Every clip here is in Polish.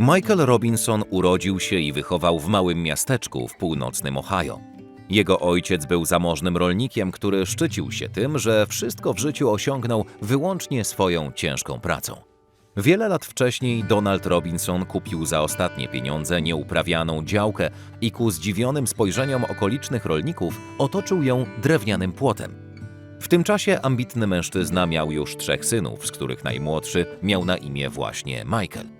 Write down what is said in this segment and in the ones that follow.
Michael Robinson urodził się i wychował w małym miasteczku w północnym Ohio. Jego ojciec był zamożnym rolnikiem, który szczycił się tym, że wszystko w życiu osiągnął wyłącznie swoją ciężką pracą. Wiele lat wcześniej Donald Robinson kupił za ostatnie pieniądze nieuprawianą działkę i ku zdziwionym spojrzeniom okolicznych rolników otoczył ją drewnianym płotem. W tym czasie ambitny mężczyzna miał już trzech synów, z których najmłodszy miał na imię właśnie Michael.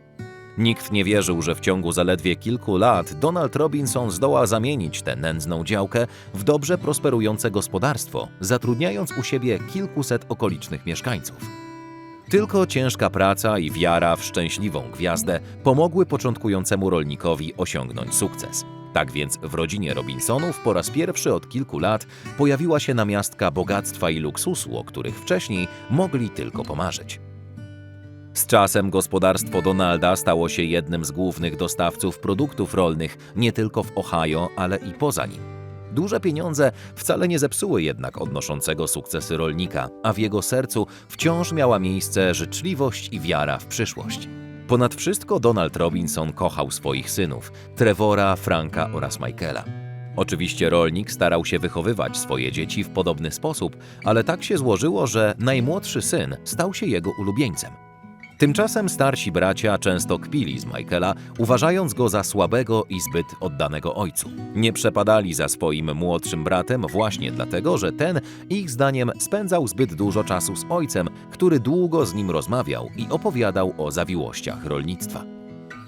Nikt nie wierzył, że w ciągu zaledwie kilku lat Donald Robinson zdoła zamienić tę nędzną działkę w dobrze prosperujące gospodarstwo, zatrudniając u siebie kilkuset okolicznych mieszkańców. Tylko ciężka praca i wiara w szczęśliwą gwiazdę pomogły początkującemu rolnikowi osiągnąć sukces. Tak więc w rodzinie Robinsonów po raz pierwszy od kilku lat pojawiła się namiastka bogactwa i luksusu, o których wcześniej mogli tylko pomarzyć. Z czasem gospodarstwo Donalda stało się jednym z głównych dostawców produktów rolnych nie tylko w Ohio, ale i poza nim. Duże pieniądze wcale nie zepsuły jednak odnoszącego sukcesy rolnika, a w jego sercu wciąż miała miejsce życzliwość i wiara w przyszłość. Ponad wszystko Donald Robinson kochał swoich synów Trevora, Franka oraz Michaela. Oczywiście rolnik starał się wychowywać swoje dzieci w podobny sposób, ale tak się złożyło, że najmłodszy syn stał się jego ulubieńcem. Tymczasem starsi bracia często kpili z Michaela, uważając go za słabego i zbyt oddanego ojcu. Nie przepadali za swoim młodszym bratem właśnie dlatego, że ten, ich zdaniem, spędzał zbyt dużo czasu z ojcem, który długo z nim rozmawiał i opowiadał o zawiłościach rolnictwa.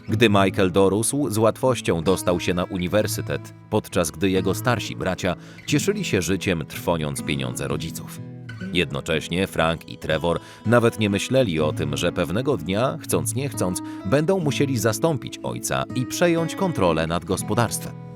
Gdy Michael dorósł, z łatwością dostał się na uniwersytet, podczas gdy jego starsi bracia cieszyli się życiem, trwoniąc pieniądze rodziców. Jednocześnie Frank i Trevor nawet nie myśleli o tym, że pewnego dnia, chcąc nie chcąc, będą musieli zastąpić ojca i przejąć kontrolę nad gospodarstwem.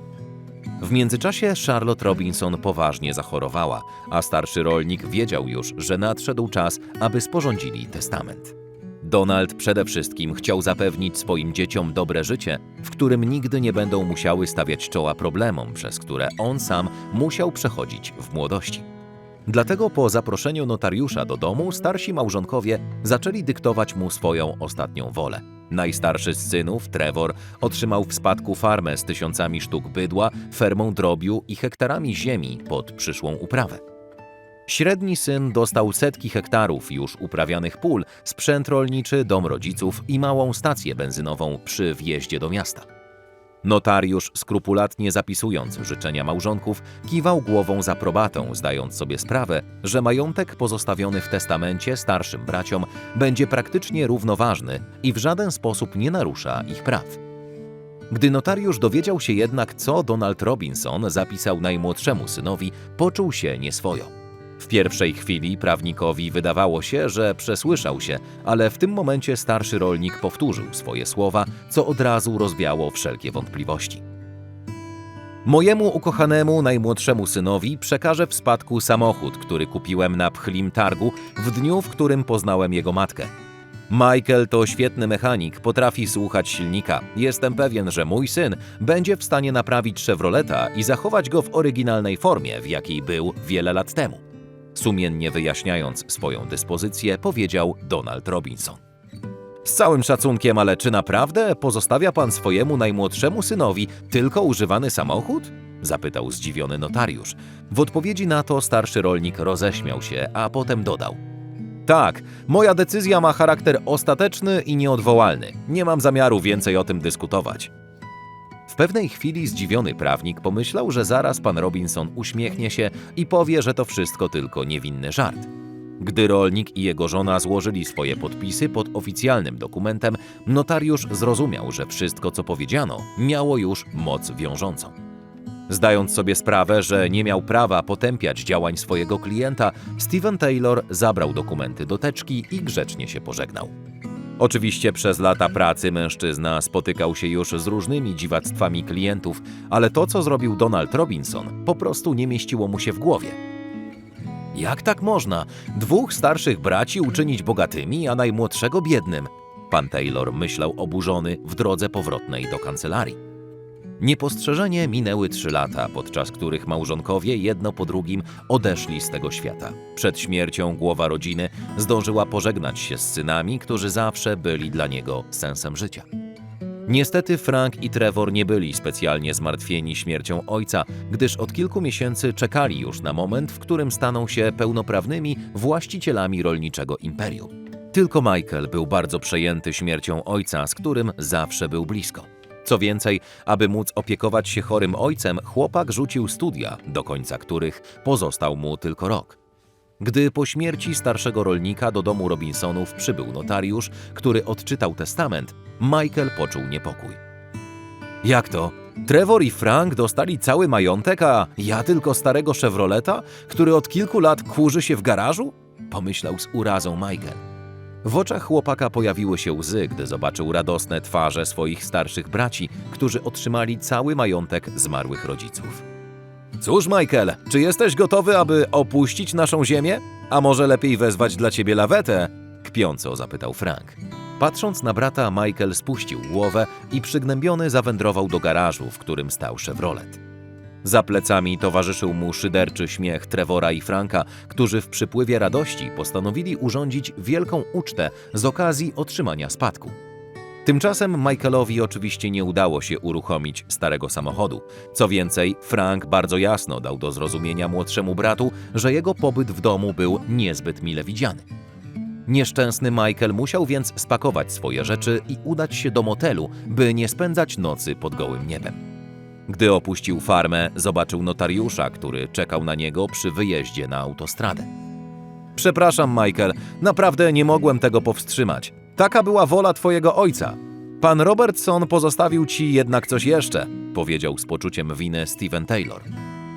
W międzyczasie Charlotte Robinson poważnie zachorowała, a starszy rolnik wiedział już, że nadszedł czas, aby sporządzili testament. Donald przede wszystkim chciał zapewnić swoim dzieciom dobre życie, w którym nigdy nie będą musiały stawiać czoła problemom, przez które on sam musiał przechodzić w młodości. Dlatego po zaproszeniu notariusza do domu starsi małżonkowie zaczęli dyktować mu swoją ostatnią wolę. Najstarszy z synów, Trevor, otrzymał w spadku farmę z tysiącami sztuk bydła, fermą drobiu i hektarami ziemi pod przyszłą uprawę. Średni syn dostał setki hektarów już uprawianych pól, sprzęt rolniczy, dom rodziców i małą stację benzynową przy wjeździe do miasta. Notariusz, skrupulatnie zapisując życzenia małżonków, kiwał głową z aprobatą, zdając sobie sprawę, że majątek pozostawiony w testamencie starszym braciom będzie praktycznie równoważny i w żaden sposób nie narusza ich praw. Gdy notariusz dowiedział się jednak, co Donald Robinson zapisał najmłodszemu synowi, poczuł się nieswojo. W pierwszej chwili prawnikowi wydawało się, że przesłyszał się, ale w tym momencie starszy rolnik powtórzył swoje słowa, co od razu rozwiało wszelkie wątpliwości. Mojemu ukochanemu najmłodszemu synowi przekażę w spadku samochód, który kupiłem na pchlim targu w dniu, w którym poznałem jego matkę. Michael to świetny mechanik, potrafi słuchać silnika. Jestem pewien, że mój syn będzie w stanie naprawić Chevroleta i zachować go w oryginalnej formie, w jakiej był wiele lat temu. Sumiennie wyjaśniając swoją dyspozycję, powiedział Donald Robinson. Z całym szacunkiem, ale czy naprawdę pozostawia pan swojemu najmłodszemu synowi tylko używany samochód? zapytał zdziwiony notariusz. W odpowiedzi na to starszy rolnik roześmiał się, a potem dodał: Tak, moja decyzja ma charakter ostateczny i nieodwołalny. Nie mam zamiaru więcej o tym dyskutować. W pewnej chwili zdziwiony prawnik pomyślał, że zaraz pan Robinson uśmiechnie się i powie, że to wszystko tylko niewinny żart. Gdy rolnik i jego żona złożyli swoje podpisy pod oficjalnym dokumentem, notariusz zrozumiał, że wszystko, co powiedziano, miało już moc wiążącą. Zdając sobie sprawę, że nie miał prawa potępiać działań swojego klienta, Steven Taylor zabrał dokumenty do teczki i grzecznie się pożegnał. Oczywiście przez lata pracy mężczyzna spotykał się już z różnymi dziwactwami klientów, ale to, co zrobił Donald Robinson, po prostu nie mieściło mu się w głowie. Jak tak można? Dwóch starszych braci uczynić bogatymi, a najmłodszego biednym? Pan Taylor myślał oburzony w drodze powrotnej do kancelarii. Niepostrzeżenie minęły trzy lata, podczas których małżonkowie jedno po drugim odeszli z tego świata. Przed śmiercią głowa rodziny zdążyła pożegnać się z synami, którzy zawsze byli dla niego sensem życia. Niestety Frank i Trevor nie byli specjalnie zmartwieni śmiercią ojca, gdyż od kilku miesięcy czekali już na moment, w którym staną się pełnoprawnymi właścicielami rolniczego imperium. Tylko Michael był bardzo przejęty śmiercią ojca, z którym zawsze był blisko. Co więcej, aby móc opiekować się chorym ojcem, chłopak rzucił studia, do końca których pozostał mu tylko rok. Gdy po śmierci starszego rolnika do domu Robinsonów przybył notariusz, który odczytał testament, Michael poczuł niepokój. Jak to? Trevor i Frank dostali cały majątek, a ja tylko starego Chevroleta, który od kilku lat kurzy się w garażu? Pomyślał z urazą Michael. W oczach chłopaka pojawiły się łzy, gdy zobaczył radosne twarze swoich starszych braci, którzy otrzymali cały majątek zmarłych rodziców. Cóż, Michael, czy jesteś gotowy, aby opuścić naszą ziemię? A może lepiej wezwać dla ciebie lawetę? Kpiąco zapytał Frank. Patrząc na brata, Michael spuścił głowę i przygnębiony zawędrował do garażu, w którym stał Chevrolet. Za plecami towarzyszył mu szyderczy śmiech Trevora i Franka, którzy w przypływie radości postanowili urządzić wielką ucztę z okazji otrzymania spadku. Tymczasem Michaelowi oczywiście nie udało się uruchomić starego samochodu. Co więcej, Frank bardzo jasno dał do zrozumienia młodszemu bratu, że jego pobyt w domu był niezbyt mile widziany. Nieszczęsny Michael musiał więc spakować swoje rzeczy i udać się do motelu, by nie spędzać nocy pod gołym niebem. Gdy opuścił farmę, zobaczył notariusza, który czekał na niego przy wyjeździe na autostradę. Przepraszam, Michael, naprawdę nie mogłem tego powstrzymać. Taka była wola twojego ojca. Pan Robertson pozostawił ci jednak coś jeszcze, powiedział z poczuciem winy Steven Taylor.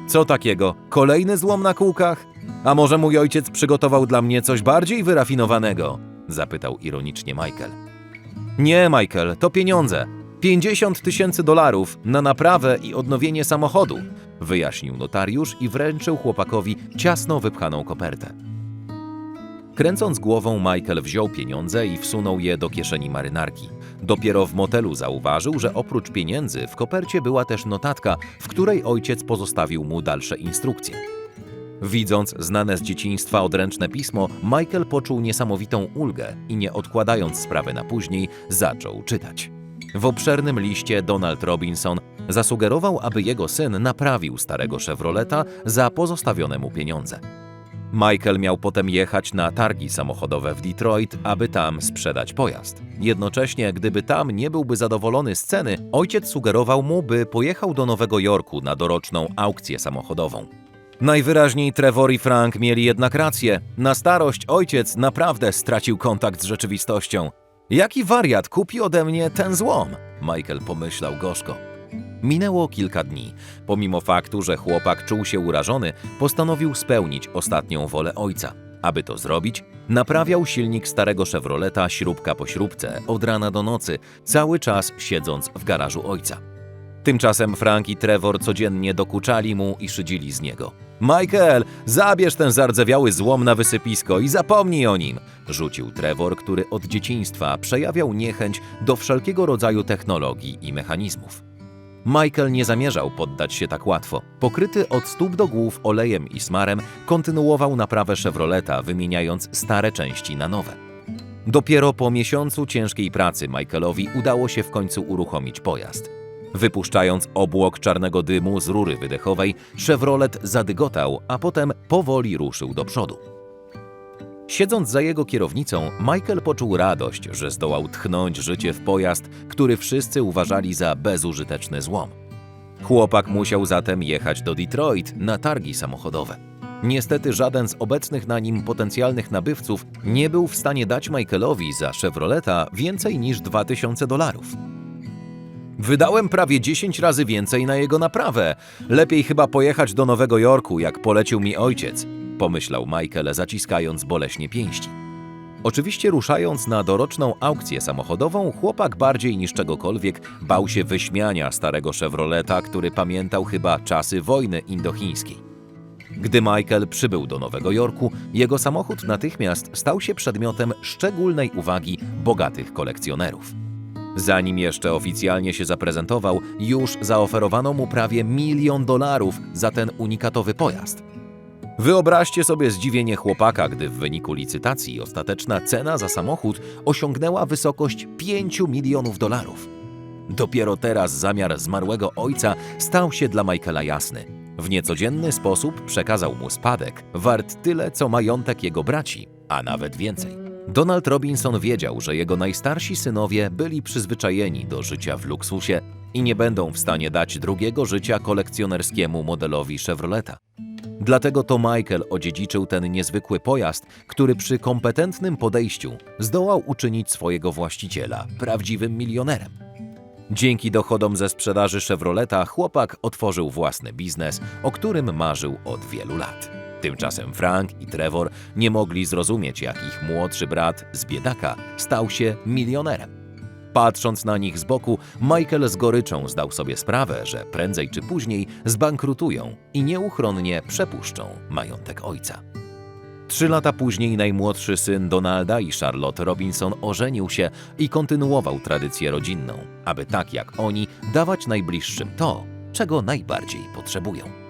Co takiego? Kolejny złom na kółkach? A może mój ojciec przygotował dla mnie coś bardziej wyrafinowanego? zapytał ironicznie Michael. Nie, Michael, to pieniądze. 50 tysięcy dolarów na naprawę i odnowienie samochodu, wyjaśnił notariusz i wręczył chłopakowi ciasno wypchaną kopertę. Kręcąc głową, Michael wziął pieniądze i wsunął je do kieszeni marynarki. Dopiero w motelu zauważył, że oprócz pieniędzy w kopercie była też notatka, w której ojciec pozostawił mu dalsze instrukcje. Widząc znane z dzieciństwa odręczne pismo, Michael poczuł niesamowitą ulgę i nie odkładając sprawy na później, zaczął czytać. W obszernym liście Donald Robinson zasugerował, aby jego syn naprawił starego Chevroleta za pozostawione mu pieniądze. Michael miał potem jechać na targi samochodowe w Detroit, aby tam sprzedać pojazd. Jednocześnie, gdyby tam nie byłby zadowolony z ceny, ojciec sugerował mu, by pojechał do Nowego Jorku na doroczną aukcję samochodową. Najwyraźniej Trevor i Frank mieli jednak rację. Na starość ojciec naprawdę stracił kontakt z rzeczywistością. Jaki wariat kupi ode mnie ten złom? Michael pomyślał gorzko. Minęło kilka dni. Pomimo faktu, że chłopak czuł się urażony, postanowił spełnić ostatnią wolę ojca. Aby to zrobić, naprawiał silnik starego Chevroleta śrubka po śrubce od rana do nocy, cały czas siedząc w garażu ojca. Tymczasem Frank i Trevor codziennie dokuczali mu i szydzili z niego. Michael, zabierz ten zardzewiały złom na wysypisko i zapomnij o nim, rzucił Trevor, który od dzieciństwa przejawiał niechęć do wszelkiego rodzaju technologii i mechanizmów. Michael nie zamierzał poddać się tak łatwo. Pokryty od stóp do głów olejem i smarem, kontynuował naprawę Chevroleta, wymieniając stare części na nowe. Dopiero po miesiącu ciężkiej pracy Michaelowi udało się w końcu uruchomić pojazd. Wypuszczając obłok czarnego dymu z rury wydechowej, Chevrolet zadygotał, a potem powoli ruszył do przodu. Siedząc za jego kierownicą, Michael poczuł radość, że zdołał tchnąć życie w pojazd, który wszyscy uważali za bezużyteczny złom. Chłopak musiał zatem jechać do Detroit na targi samochodowe. Niestety żaden z obecnych na nim potencjalnych nabywców nie był w stanie dać Michaelowi za Chevroleta więcej niż 2000 dolarów. Wydałem prawie 10 razy więcej na jego naprawę. Lepiej chyba pojechać do Nowego Jorku, jak polecił mi ojciec, pomyślał Michael, zaciskając boleśnie pięści. Oczywiście ruszając na doroczną aukcję samochodową, chłopak bardziej niż czegokolwiek bał się wyśmiania starego Chevroleta, który pamiętał chyba czasy wojny indochińskiej. Gdy Michael przybył do Nowego Jorku, jego samochód natychmiast stał się przedmiotem szczególnej uwagi bogatych kolekcjonerów. Zanim jeszcze oficjalnie się zaprezentował, już zaoferowano mu prawie milion dolarów za ten unikatowy pojazd. Wyobraźcie sobie zdziwienie chłopaka, gdy w wyniku licytacji ostateczna cena za samochód osiągnęła wysokość 5 milionów dolarów. Dopiero teraz zamiar zmarłego ojca stał się dla Michaela jasny. W niecodzienny sposób przekazał mu spadek, wart tyle co majątek jego braci, a nawet więcej. Donald Robinson wiedział, że jego najstarsi synowie byli przyzwyczajeni do życia w luksusie i nie będą w stanie dać drugiego życia kolekcjonerskiemu modelowi Chevroleta. Dlatego to Michael odziedziczył ten niezwykły pojazd, który przy kompetentnym podejściu zdołał uczynić swojego właściciela prawdziwym milionerem. Dzięki dochodom ze sprzedaży Chevroleta chłopak otworzył własny biznes, o którym marzył od wielu lat. Tymczasem Frank i Trevor nie mogli zrozumieć, jak ich młodszy brat z biedaka stał się milionerem. Patrząc na nich z boku, Michael z goryczą zdał sobie sprawę, że prędzej czy później zbankrutują i nieuchronnie przepuszczą majątek ojca. Trzy lata później najmłodszy syn Donalda i Charlotte Robinson ożenił się i kontynuował tradycję rodzinną, aby tak jak oni dawać najbliższym to, czego najbardziej potrzebują.